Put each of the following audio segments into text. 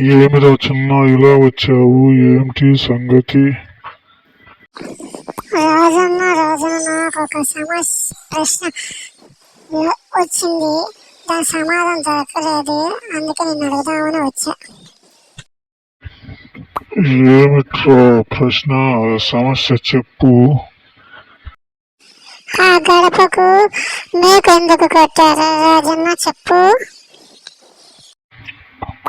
ఏమిరా చిన్న ఇలా వచ్చావు? ఏమిటి సంగతి? రాజన్న రాజన్న నాకు ఒక సమస్య ప్రశ్న. వ- వచ్చింది. దాని సమాధానం దొరకలేదు. అందుకే నేను అడుగుదామని వచ్చా. ఏమిట్రా ప్రశ్న? సమస్య చెప్పు. ఆ గడపకు మేకు ఎందుకు కొట్టారు? రాజన్న చెప్పు.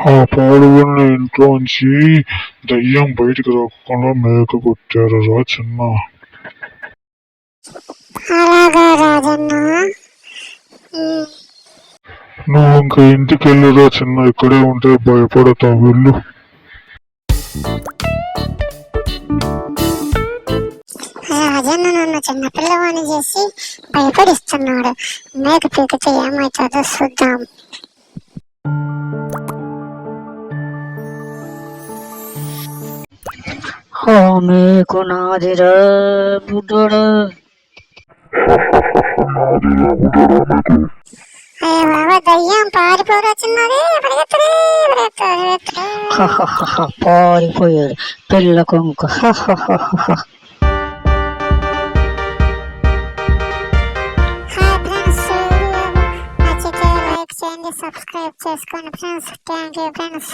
ఆ పాడుబడిన ఇంట్లోంచి దయ్యం బయటికి రాకుండా మేక కొట్టారు రా చిన్న. అలాగా రాజన్న. ఉమ్, నువ్వు ఇంకా ఇంటికి వెళ్ళిరా చిన్న ఇక్కడే ఉంటే భయపడతావు వెళ్ళు. రాజన్న నన్ను చిన్నపిల్లవాణి చేసి భయపడిస్తున్నాడు. మేక పీకితే ఏమవుతుందో చూద్దాం. మీకు నాదిరా బుడ్డోడు పారిపోయాడు పిల్ల కొంక. సబ్స్క్రైబ్ చేసుకోండి ఫ్రెండ్స్. Thank you friends.